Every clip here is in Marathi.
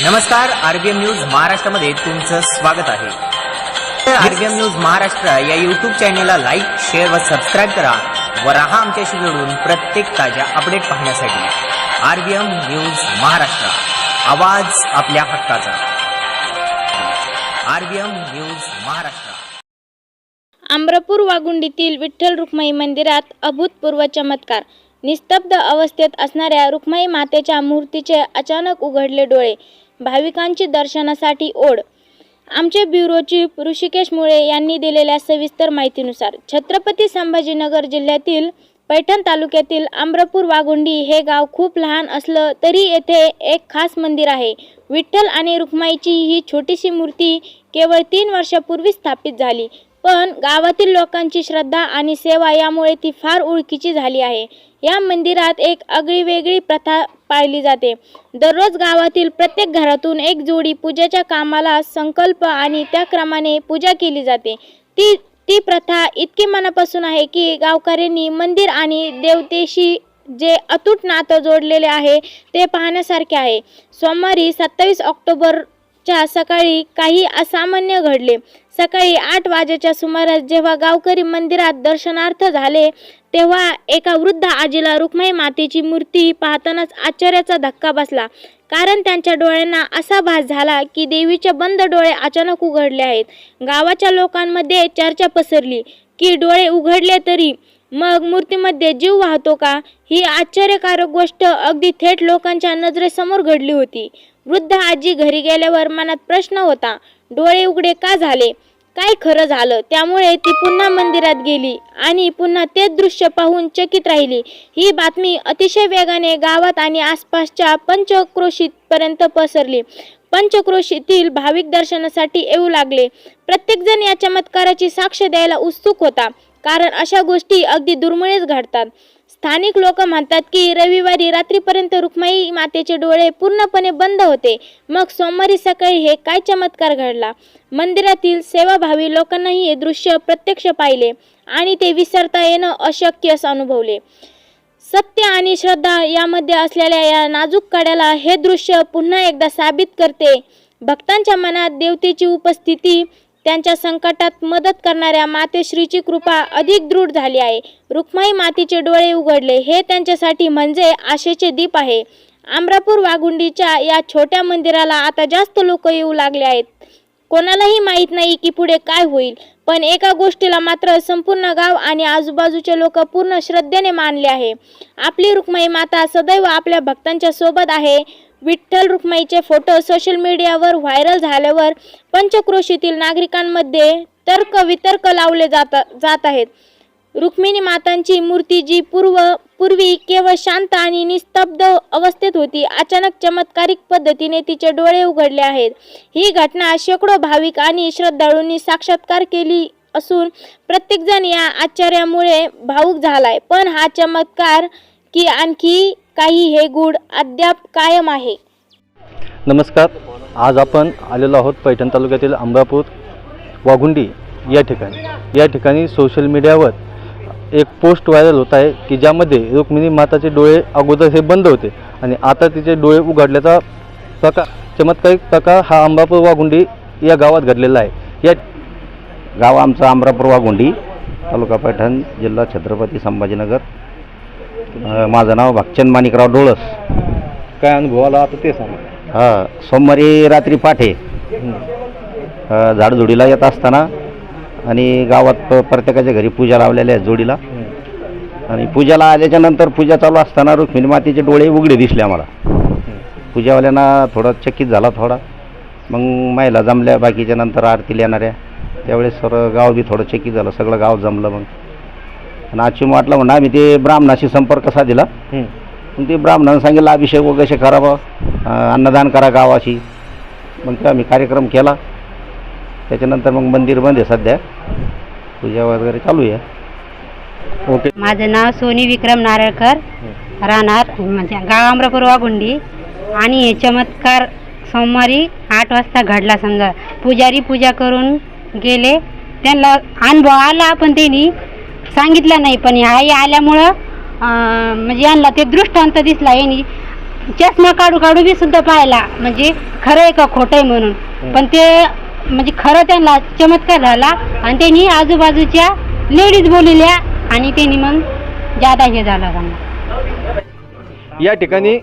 नमस्कार आरबीएम न्यूज महाराष्ट्रामध्ये तुमचं स्वागत आहे. आरबीएम न्यूज महाराष्ट्र या युट्यूब चॅनेलला लाईक शेअर व सबस्क्राईब करा व राहा आमच्याशी जोडून प्रत्येक ताज्या अपडेट पाहण्यासाठी. आरबीएम न्यूज महाराष्ट्र आवाज आपल्या हक्काचा. RBM news Maharashtra. आम्रपूर वागुंडीतील विठ्ठल रुक्माई मंदिरात अभूतपूर्व चमत्कार. निस्तब्ध अवस्थेत असणाऱ्या रुक्माई मातेच्या मूर्तीचे अचानक उघडले डोळे. भाविकांची दर्शनासाठी ओढ. आमचे ब्युरो चीफ ऋषिकेश मुळे यांनी दिलेल्या सविस्तर माहितीनुसार छत्रपती संभाजीनगर जिल्ह्यातील पैठण तालुक्यातील आम्रपूर वागुंडी हे गाव खूप लहान असलं तरी येथे एक खास मंदिर आहे. विठ्ठल आणि रुक्माईची ही छोटीशी मूर्ती केवळ तीन वर्षापूर्वी स्थापित झाली. पण गावातील लोकांची श्रद्धा आणि सेवा यामुळे ती फार ओळखीची झाली आहे. या मंदिरात एक आगळी वेगळी प्रथा पाळली जाते. दररोज गावातील प्रत्येक घरातून एक जोडी पूजेच्या कामाला संकल्प आणि त्या क्रमाने पूजा केली जाते. ती ती प्रथा इतकी मनापासून आहे की गावकऱ्यांनी मंदिर आणि देवतेशी जे अतूट नातं जोडलेले आहे ते पाहण्यासारखे आहे. सोमवारी सत्तावीस ऑक्टोबरच्या सकाळी काही असामान्य घडले. सकाळी आठ वाजेच्या सुमारास जेव्हा गावकरी मंदिरात दर्शनार्थ झाले तेव्हा एका वृद्ध आजीला रुक्माई मातेची मूर्ती पाहतानाच आश्चर्याचा धक्का बसला. कारण त्यांच्या डोळ्यांना असा भास झाला की देवीचे बंद डोळे अचानक उघडले आहेत. गावाच्या लोकांमध्ये चर्चा पसरली की डोळे उघडले तरी मग मूर्तीमध्ये जीव वाहतो का? ही आश्चर्यकारक गोष्ट अगदी थेट लोकांच्या नजरेसमोर घडली होती. वृद्ध आजी घरी गेल्यावर मनात प्रश्न होता डोळे उघडे का झाले? काय खरं झालं. त्यामुळे ती पुन्हा मंदिरात गेली आणि पुन्हा तेच दृश्य पाहून चकित राहिली. ही बातमी अतिशय वेगाने गावात आणि आसपासच्या पंचक्रोशीपर्यंत पसरली. पंचक्रोशीतील भाविक दर्शनासाठी येऊ लागले. प्रत्येकजण या चमत्काराची साक्ष द्यायला उत्सुक होता. कारण अशा गोष्टी अगदी दुर्मिळच घडतात. स्थानिक लोक म्हणतात की रविवारी रात्रीपर्यंत रुक्माई मातेचे डोळे पूर्णपणे बंद होते. मग सोमवारी सकाळी हे काय चमत्कार घडला? मंदिरातील सेवाभावी लोकांनाही हे दृश्य प्रत्यक्ष पाहिले आणि ते विसरता येणं अशक्य असं अनुभवले. सत्य आणि श्रद्धा यामध्ये असलेल्या या नाजूक कड्याला हे दृश्य पुन्हा एकदा साबित करते. भक्तांच्या मनात देवतेची उपस्थिती त्यांच्या संकटात मदत करणाऱ्या मातेश्रीची कृपा अधिक दृढ झाली आहे. रुक्माई मातीचे डोळे उघडले हे त्यांच्यासाठी म्हणजे आशेचे दीप आहे. आमरापूर वाघुंडीच्या या छोट्या मंदिराला आता जास्त लोक येऊ लागले आहेत. कोणालाही माहीत नाही की पुढे काय होईल पण एका गोष्टीला मात्र संपूर्ण गाव आणि आजूबाजूचे लोक पूर्ण श्रद्धेने मानले आहे. आपली रुक्माई माता सदैव आपल्या भक्तांच्या सोबत आहे. विठ्ठल रुक्माईचे फोटो सोशल मीडियावर व्हायरल झाल्यावर पंचक्रोशीतील नागरिकांमध्ये तर्क वितर्क लावले जात जात आहेत. रुक्मिणी मातांची मूर्ती जी पूर्व पूर्वी केवळ शांत आणि निस्तब्ध अवस्थेत होती अचानक चमत्कारिक पद्धतीने तिचे डोळे उघडले आहेत. ही घटना शेकडो भाविक आणि श्रद्धाळूंनी साक्षात्कार केली असून प्रत्येकजण या आश्चर्यामुळे भावुक झालाय. पण हा चमत्कार की आणखी काही हे गुढ अद्याप कायम आहे. नमस्कार. आज आपण आलेलो आहोत पैठण तालुक्यातील अमरापूर वाघुंडी या ठिकाणी. या ठिकाणी सोशल मीडियावर एक पोस्ट व्हायरल होत आहे की ज्यामध्ये रुक्मिणी माताचे डोळे अगोदर हे बंद होते आणि आता तिचे डोळे उघडल्याचा प्रकार चमत्कारिक प्रकार हा अमरापूर वाघुंडी या गावात घडलेला आहे. या गाव आमचं अमरापूर वाघोंडी तालुका पैठण जिल्हा छत्रपती संभाजीनगर. अ, माझं नाव भक्षण माणिकराव डोळस. काय अनुभव आला आता ते सांगा. हा सोमवारी रात्री पाठे अ, झाडझुडीला येत असताना आणि गावात प- प्रत्येकाच्या घरी पूजा लावलेल्या आहेत जोडीला. आणि पूजाला आल्याच्यानंतर पूजा चालू असताना रुक्मिणी मातेचे डोळे उघडे दिसले आम्हाला. पूजावाल्यांना थोडा चकित झाला थोडा. मग महिला जमल्या बाकीच्या नंतर आरतीला येणाऱ्या त्यावेळेस सर गाव बी थोडं चकित झालं सगळं गाव जमलं मग. आणि आजची वाटलं म्हणा आम्ही ते ब्राह्मणाशी संपर्क साधला. मग ते ब्राह्मणानं सांगितलं अभिषेक वगैरे करावा अं, अन्नदान करा गावाशी. मग ते आम्ही कार्यक्रम केला. त्याच्यानंतर मग मंदिर बंद आहे सध्या. पूजा वगैरे चालू आहे. ओके. माझं नाव सोनी विक्रम नारळकर. राहणार म्हणजे गाव अमरापूर वाघुंडी. आणि हे चमत्कार सोमवारी आठ वाजता घडला समजा. पुजारी पूजा करून गेले. त्यांना अनुभव आला पण त्यांनी. सांगितलं नाही पण ह्या आल्यामुळं म्हणजे यांना ते दृष्टांत दिसला. यांनी चष्मा काढू काढू बी सुद्धा पाहिला. म्हणजे खरं आहे का खोटं आहे म्हणून. पण ते म्हणजे खरं त्यांना चमत्कार झाला आणि त्यांनी आजूबाजूच्या लेडीज बोललेल्या आणि त्यांनी मग जादा हे झालं त्यांना. या ठिकाणी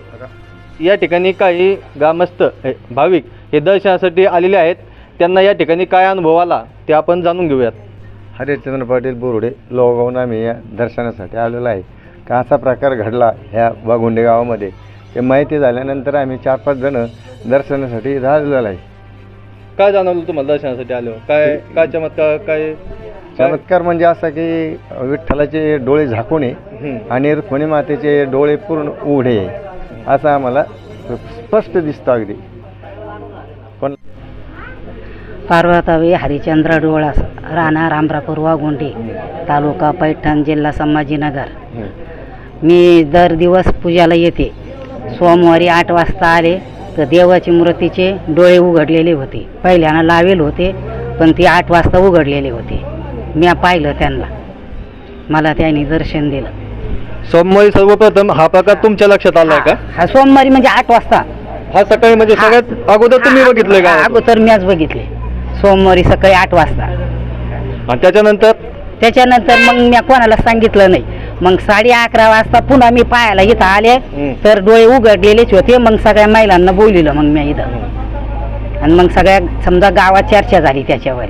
या ठिकाणी काही ग्रामस्थ हे, भाविक हे दर्शनासाठी आलेले आहेत. त्यांना या ठिकाणी काय अनुभव आला ते आपण जाणून घेऊयात. हरिश्चंद्र पाटील बोरुडे लोहगावून आम्ही या दर्शनासाठी आलेलो आहे. का असा प्रकार घडला ह्या वाघुंडे गावामध्ये? हे माहिती झाल्यानंतर आम्ही चार पाच जण दर्शनासाठी इथं आलेलो आहे. काय जाणवलं तुम्हाला दर्शनासाठी आलो? काय काय चमत्कार काय चमत्कार म्हणजे असा की विठ्ठलाचे डोळे हम्म. आणि रुक्मिणी मातेचे डोळे पूर्ण उघडे आहे. असं आम्हाला स्पष्ट दिसतं अगदी. पार्वताबाई हरिचंद्र डोळस राहणार अमरापूर वाघोंडी तालुका पैठण जिल्हा संभाजीनगर मी दर दिवस पूजाला येते सोमवारी आठ वाजता आले तर देवाची मूर्तीचे डोळे उघडलेले होते पहिल्यानं लावेल होते पण ते आठ वाजता उघडलेले होते मी पाहिलं त्यांना मला त्यांनी दर्शन दिलं सोमवारी सर्वप्रथम हा प्रकार तुमच्या लक्षात आलाय का हा सोमवारी म्हणजे आठ वाजता हा सकाळी म्हणजे सगळ्यात अगोदर तुम्ही बघितलंय का अगोदर मीच बघितले सोमवारी सकाळी आठ वाजता. आणि त्याच्यानंतर? त्याच्यानंतर मग मी कोणाला सांगितलं नाही. मग साडे अकरा वाजता पुन्हा मी पाहायला इथं आले. हम्म. तर डोळे उघडलेलेच होते. मग सगळ्या महिलांना बोलिलं मग मी इथं. आणि मग सगळ्या समजा गावात चर्चा झाली त्याच्यावर.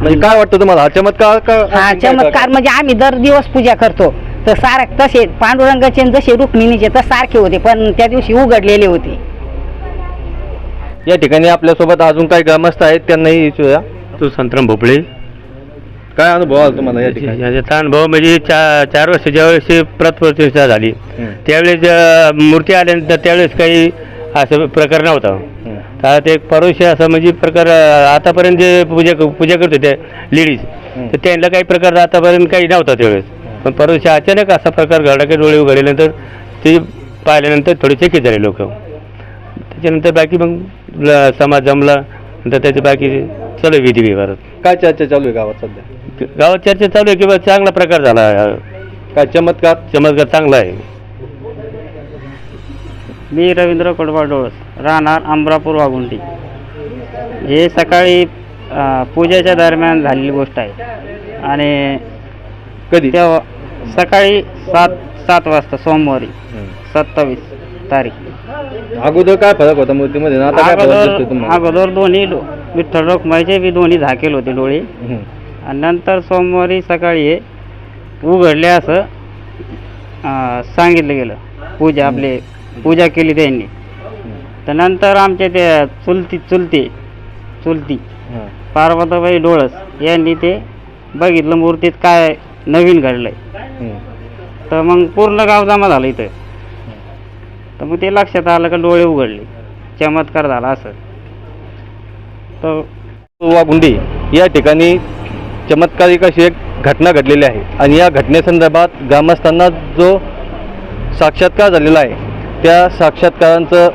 म्हणजे काय वाटतं तुम्हाला? हा चमत्कार का हा चमत्कार म्हणजे आम्ही दर दिवस पूजा करतो. तर सार तसे पांडुरंगाचे आणि जसे रुक्मिणीचे तर सारखे होते पण त्या दिवशी उघडलेले होते. या ठिकाणी आपल्यासोबत अजून काही ग्रामस्थ आहेत त्यांनाही विचारूया. तो संतराम भोपळे. काय अनुभव आला तुम्हाला या ठिकाणी? याचा अनुभव म्हणजे चा चार वर्ष ज्यावेळेस प्रतप्रतिष्ठा झाली. त्यावेळेस अं, मूर्ती आल्यानंतर त्यावेळेस काही असं प्रकार नव्हता. तर ते एक परोक्ष असं म्हणजे प्रकार अं, आतापर्यंत जे पूजा पूजा करत होत्या लेडीज. तर त्यांना काही प्रकार आतापर्यंत काही नव्हता त्यावेळेस. पण परोक्ष अचानक असा प्रकार घडला की डोळे उघडल्यानंतर ते पाहिल्यानंतर थोडे चकित झाले लोक. त्याच्यानंतर बाकी मग समाज जमला नंतर त्याचे बाकी चालू आहे विधी व्यवहारात काय चर्चा चालू आहे गावात सध्या? गावात चर्चा चालू आहे की बा चांगला प्रकार झाला. काय चमत्कार? चमत्कार चांगला आहे. मी रवींद्र कडबा डोळस राहणार अमरापूर वाघुंडी हे सकाळी अ, पूजेच्या दरम्यान झालेली गोष्ट आहे. आणि कधी? तेव्हा सकाळी सात सात वाजता सोमवारी सत्तावीस तारीख. अगोदर काय फरक होता मूर्तीमध्ये? आणि आता काय फरक दिसतोय अगोदर तुम्हाला? अगोदर दोन्ही डो- विठ्ठल रखुमाईचे बी दोन्ही झाकेल होते डोळे. आणि नंतर सोमवारी सकाळी हे उघडले असं अ, सांगितलं गेलं. पूजा आपले पूजा केली त्यांनी. तर नंतर आमच्या त्या चुलती चुलते चुलती हा. पार्वताबाई डोळस यांनी ते बघितलं मूर्तीत काय नवीन घडलंय. तर मग पूर्ण गाव जमा झालं इथं. तर मग ते लक्षात आलं का डोळे उघडले. चमत्कार झाला असं. तर वाघुंडी या ठिकाणी चमत्कारिक अशी एक घटना घडलेली आहे. आणि या घटनेसंदर्भात ग्रामस्थांना जो साक्षात्कार झालेला आहे त्या साक्षात्कारांचं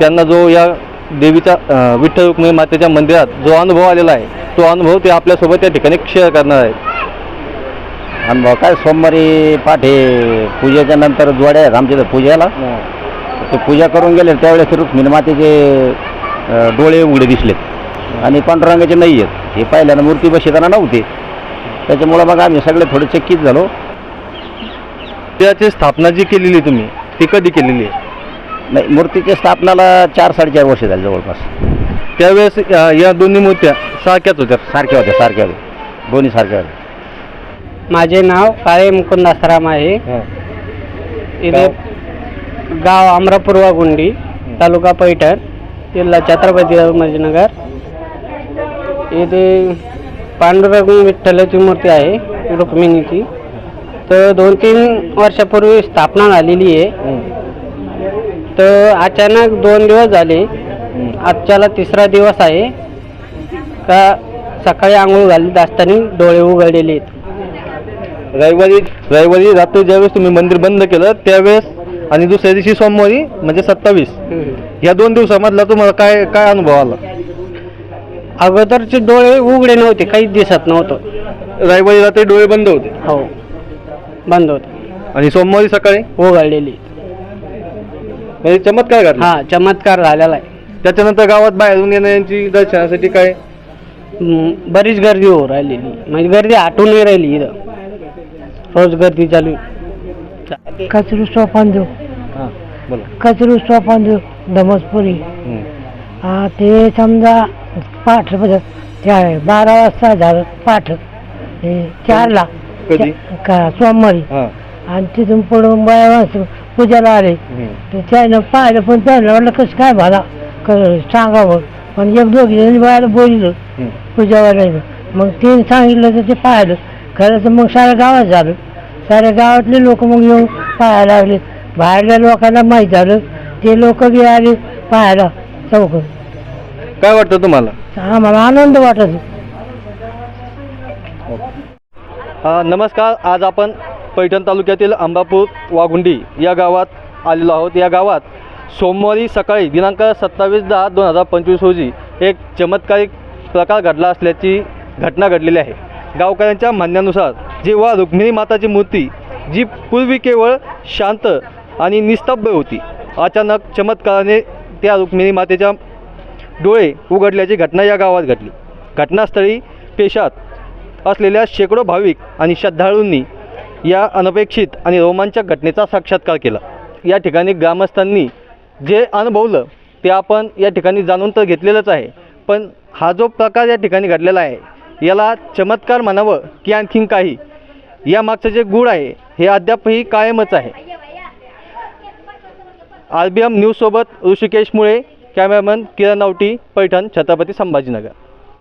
त्यांना जो या देवीच्या अं, विठ्ठल रुक्मिणी मातेच्या मंदिरात जो अनुभव आलेला आहे तो अनुभव ते आपल्यासोबत या ठिकाणी शेअर करणार आहेत. अनुभव काय? सोमवारी पाठे पूजेच्या नंतर जोड्या आहेत आमच्या पूजेला. ते पूजा करून गेले त्यावेळेस रुक्मिणी मातेचे अं, डोळे उघडे दिसलेत. आणि पांडुरंगाचे नाही आहेत हे पहिल्यानं मूर्ती बसताना नव्हते. त्याच्यामुळं मग आम्ही सगळे थोडे चकित झालो. त्याची स्थापना जी केलेली तुम्ही ती कधी केलेली आहे? नाही मूर्तीच्या स्थापनाला चार साडेचार वर्ष झाले जवळपास. त्यावेळेस या दोन्ही मूर्त्या सारख्याच होत्या? सारख्या होत्या सारख्या होत्या. दोन्ही सारख्या होत्या. माझे नाव काळे मुकुंद आसाराम आहे. इथे गाव अमरापूर वाघुंडी तालुका पैठण जिल्हा छत्रपती संभाजीनगर इथे पांडुरंग विठ्ठलाची मूर्ती आहे रुक्मिणीची. तर दोन तीन वर्षापूर्वी स्थापना झालेली आहे. तर अचानक दोन दिवस झाले. आजच्याला तिसरा दिवस आहे. का सकाळी आंघोळ घालीत असताना डोळे उघडलेले आहेत. रविवारी रविवारी रात्री ज्यावेळेस तुम्ही मंदिर बंद केलं त्यावेळेस आणि दुसऱ्या दिवशी सोमवारी म्हणजे सत्तावीस. या दोन दिवसामधला तुम्हाला काय काय अनुभव आला? अगोदरचे डोळे उघडे नव्हते काहीच दिसत नव्हतं. रविवारी रात्री डोळे बंद होते? हो. बंद होते. आणि सोमवारी सकाळी? उघडलेली. म्हणजे चमत्कार घडला? हा चमत्कार झालेला आहे. त्याच्यानंतर गावात बाहेरून येण्याची दर्शनासाठी काय? हम्म, बरीच गर्दी हो राहिलेली. म्हणजे गर्दी आटून नाही राहिली इथं. रोज गर्दी चालू आहे. कचरू देऊ हां बोला. कचरू सोपान देऊ दमसपुरी हं. ते समजा पाठ म्हणजे त्या बारा वाजता झालं पाठ. हे चारला कधी? का सोमवारी. हां. आणि तिथून पुढं बाया माणसं पूजाला आले. हं. तर त्यानं पाहिलं पण त्यानं म्हटलं कसं काय भाला? क- सांगावं. पण एक दोघी जणी बायाला बोललं हं. पूजावाल्यानं मग ते सांगितलं तर ते पाहिलं. खरं तर मग साऱ्या गावात झालं. साऱ्या गावातले लोक मग येऊन पाहायला लागले. बाहेरल्या लोकांना माहीत झालं ते लोक बी आले पाहायला चौक काय वाटतं तुम्हाला? आम्हाला आनंद वाटत. अ, नमस्कार. आज आपण पैठण तालुक्यातील अंबापूर वाघुंडी या गावात आलेलो आहोत. या गावात सोमवारी सकाळी दिनांक सत्तावीस दहा दोन हजार पंचवीस रोजी एक चमत्कारिक प्रकार घडला असल्याची घटना घडलेली आहे. गावकऱ्यांच्या म्हणण्यानुसार जेव्हा रुक्मिणी माताची मूर्ती जी पूर्वी केवळ शांत आणि निस्तब्ध होती अचानक चमत्काराने त्या रुक्मिणी मातेच्या डोळे उघडल्याची घटना या गावात घडली. घटनास्थळी पेशात असलेल्या शेकडो भाविक आणि श्रद्धाळूंनी या अनपेक्षित आणि रोमांचक घटनेचा साक्षात्कार केला. या ठिकाणी ग्रामस्थांनी जे अनुभवलं ते आपण या ठिकाणी जाणून तर घेतलेलंच आहे पण हा जो प्रकार या ठिकाणी घडलेला आहे याला चमत्कार म्हणावं की आणखीन काही. या मागचं जे गुढ आहे हे अद्यापही कायमच आहे. आर बी एम न्यूजसोबत ऋषिकेश मुळे कॅमेरामन किरण नावटी पैठण छत्रपती संभाजीनगर.